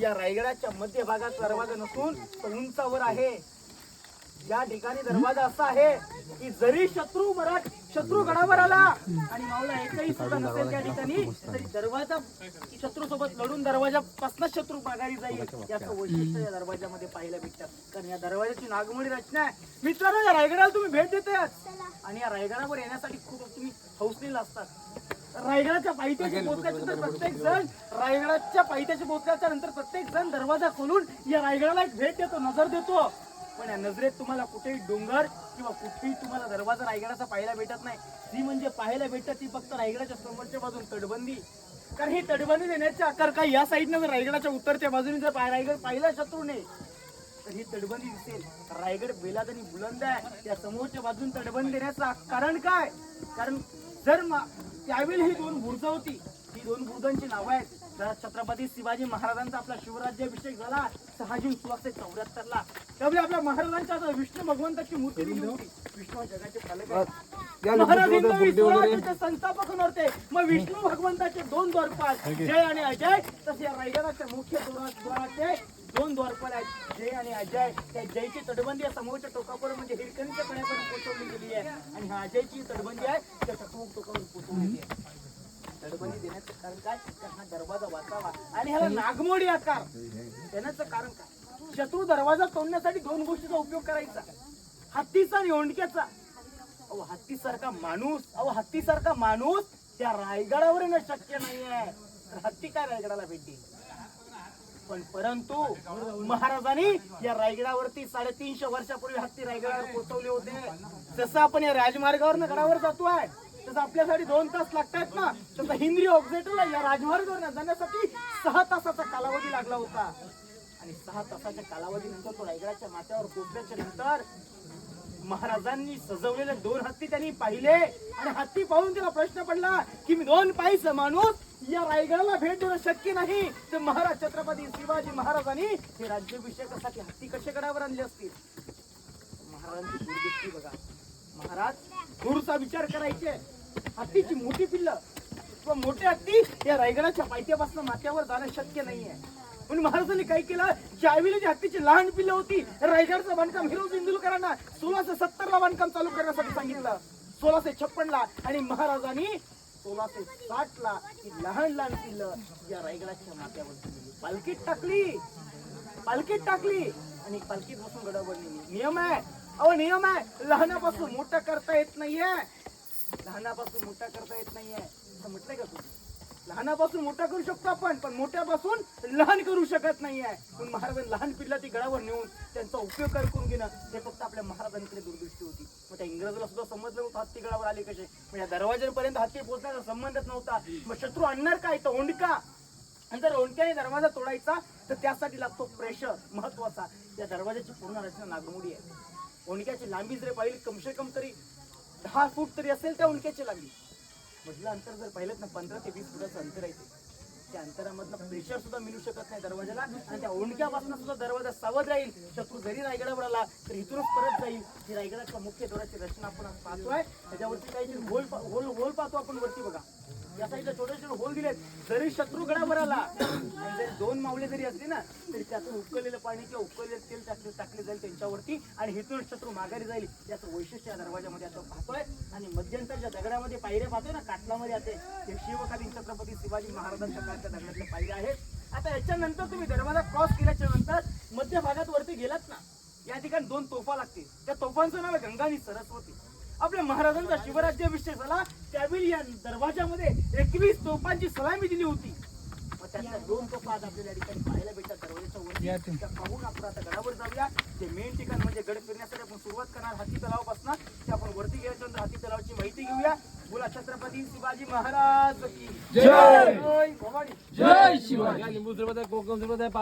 या रायगडाच्या मध्यभागात दरवाजा नसून तो उंचावर आहे. या ठिकाणी दरवाजा असा आहे की जरी शत्रू मराठ शत्रू गडावर आला आणि मावला एकही सुद्धा नसेल त्या ठिकाणी तरी दरवाजा शत्रू सोबत लढून दरवाजा दरवाजापासूनच शत्रू माघारी जाईल याचं वैशिष्ट्य या दरवाजामध्ये पाहायला भेटतात कारण या दरवाजाची नागमोडी रचना आहे. मित्रांनो या रायगडाला तुम्ही भेट देते आणि या रायगडावर येण्यासाठी खूप तुम्ही हौसलेला असतात. रायगडाच्या पायथ्याशी पोहोचल्यानंतर प्रत्येक जण रायगडाच्या पायथ्याशी पोहोचल्याच्या नंतर प्रत्येक जण दरवाजा खोलून या रायगडाला एक भेट देतो नजर देतो. पण या नजरेत तुम्हाला कुठेही डोंगर किंवा कुठेही तुम्हाला दरवाजा रायगडाचा पाहायला भेटत नाही. ती म्हणजे पाहायला भेटत ती फक्त रायगडाच्या समोरच्या बाजून तटबंदी. कारण ही तटबंदी देण्याचे आकार काय? या साईडनं जर रायगडाच्या उत्तरच्या बाजूने जर रायगड पाहिला शत्रूने तर ही तटबंदी दिसेल. रायगड बेलाद आणि बुलंद आहे. त्या समोरच्या बाजून तटबंदी देण्याचं कारण काय? कारण जर त्यावेळी ही दोन बुर्ज होती ही दोन बुर्जांची नावं आहेत. जर छत्रपती शिवाजी महाराजांचा आपला शिवराज्याभिषेक झाला सहा जून सोळाशे चौऱ्याहत्तर ला त्यावेळी आपल्या महाराजांच्या विष्णू भगवंताची मूर्ती दिली होती. विष्णू जगाचे पालक. महाराज संस्थापक होते. मग विष्णू भगवंताचे दोन द्वारपाल जय आणि अजय तसे या रायगडाच्या मुख्य द्वारा- द्वाराचे दोन द्वारपाल आहेत. जय आणि अजय. त्या जयची तटबंदी या समोरच्या टोकावर म्हणजे हिरकणीच्या कड्यापर्यंत पोचवली गेली आहे. आणि हा अजयची तटबंदी आहे. त्या टकमुक टोकावर पोहोचवली आहे. तटबंदी देण्याचं कारण काय? कारण हा दरवाजा वाचावा. आणि ह्याला नागमोडी आकार. देण्याचं कारण काय? शत्रू दरवाजा तोडण्यासाठी दोन गोष्टीचा उपयोग करायचा. हत्तीचा आणि ओंडक्याचा. अहो हत्तीसारखा माणूस. अहो हत्तीसारखा माणूस त्या रायगडावर येणं शक्य नाहीये. तर हत्ती काय रायगडाला भेटतील? पण परंतु महाराजांनी या रायगडावरती साडेतीनशे वर्षापूर्वी हत्ती रायगडावर पोहोचवले होते. जसं आपण या राजमार्गावर गडावर जातोय तसं आपल्यासाठी दोन तास लागतात ना. तसं हिंद्री ऑक्झिटरला या राजमार्गावर जाण्यासाठी सहा तासाचा कालावधी लागला होता. आणि सहा तासाच्या कालावधीनंतर तो रायगडाच्या माथ्यावर पोहोचल्याच्या नंतर महाराजांनी सजवलेले दोन हत्ती त्यांनी पाहिले. आणि हत्ती पाहून त्याला प्रश्न पडला की मी दोन पायीचा माणूस या रायगडाला भेट देणं शक्य नाही. तर महाराज छत्रपती शिवाजी महाराजांनी हे राज्याभिषेकासाठी हत्ती कसे गडावर आणले असतील? महाराजांची दुर्दृष्टी बघा. महाराज दूरचा विचार करायचे. हत्तीची मोठी पिल्ल. व मोठे हत्ती या रायगडाच्या पायथ्यापासून माथ्यावर जाणं शक्य नाहीये. म्हणून महाराजांनी काय केलं? ज्यावेळी जी हत्तीची लहान पिल्ल होती रायगडचं बांधकाम हिरो इंदुलकरांना सोळाशे सत्तर ला बांधकाम चालू करण्यासाठी सांगितलं. सोळाशे छप्पन ला आणि महाराजांनी सोळाशे साठ ला ही लहान लहान पिल्ल या रायगडाच्या माथ्यावर पालखीत टाकली. पालखीत टाकली. आणि पालखीत बसून गडबडली नियम आहे. अहो नियम आहे. लहानापासून मोठा करता येत नाहीये. लहानापासून मोठा करता येत नाहीये. असं म्हटलंय का तुम्ही? लहानापासून मोठा करू शकतो आपण पण मोठ्यापासून लहान करू शकत नाहीये. पण महाराजांनी लहान पिल्ला ती गडावर नेऊन त्यांचा उपयोग करून घेणं हे फक्त आपल्या महाराजांकडे दुर्दृष्टी होती. मग त्या इंग्रजाला सुद्धा समजलं नव्हतं हत्ती गडावर आले कसे. मग या दरवाजापर्यंत हत्ती पोहोचण्याचा संबंधच नव्हता. मग शत्रू आणणार काय? तर ओंडका. आणि जर ओंडक्याने दरवाजा तोडायचा तर त्यासाठी लागतो प्रेशर महत्त्वाचा. या दरवाजाची पूर्ण रचना नागमोडी आहे. ओंडक्याची लांबी जर पाहिली कमसे कम तरी दहा फूट तरी असेल त्या ओंडक्याची लांबी. मधलं अंतर जर पाहिलं ना पंधरा ते वीस फुटाचं अंतर आहे ते. त्या अंतरामधलं प्रेशर सुद्धा मिळू शकत नाही दरवाजाला आणि त्या ओंडक्यापासून सुद्धा दरवाजा सावध राहील. शत्रू जरी रायगडावर आला तर इथूनच परत जाईल. ही रायगडाच्या मुख्य द्वाराची रचना आपण पाहतोय. त्याच्यावरती काही होल पा- होल होल पाहतो आपण वरती बघा. या साईडला छोटे छोटे होल दिलेत. जरी शत्रू गडावर आला जरी दोन मावळे जरी असले ना तरी त्यातून उकळलेलं पाणी किंवा उकळलेलं तेल टाकले टाकले जाईल त्यांच्यावरती आणि हेतून शत्रू माघारी जाईल. याचं वैशिष्ट्य या दरवाजामध्ये आपण पाहतोय आणि मध्यंतरच्या दगडामध्ये पायऱ्या पाहतोय ना काटलामध्ये येते ते शिवकालीन छत्रपती शिवाजी महाराजांच्या काळच्या दगडातल्या पायऱ्या आहेत. आता याच्यानंतर तुम्ही दरवाजा क्रॉस केल्याच्यानंतर मध्य भागात वरती गेलात ना या ठिकाणी दोन तोफा लागतील. त्या तोफांचं नाव आहे गंगानी सरस्वती. आपल्या महाराजांचा शिवराज्याभिषेक झाला. त्यावेळी या दरवाजामध्ये एकवीस तोफांची सलामी दिली होती. मग त्यातल्या दोन तोफा आज आपल्याला या ठिकाणी पाहायला भेटतात. दरवाजाच्या वरती त्या पाहून आपण आता गडावर जाऊया. जे मेन ठिकाण म्हणजे गड फिरण्यासाठी आपण सुरुवात करणार हाती तलावापासून ते आपण वरती गेल्यानंतर हाती तलावाची माहिती घेऊया. बोला छत्रपती शिवाजी महाराज की जय! जय भवानी. जय शिवाजी!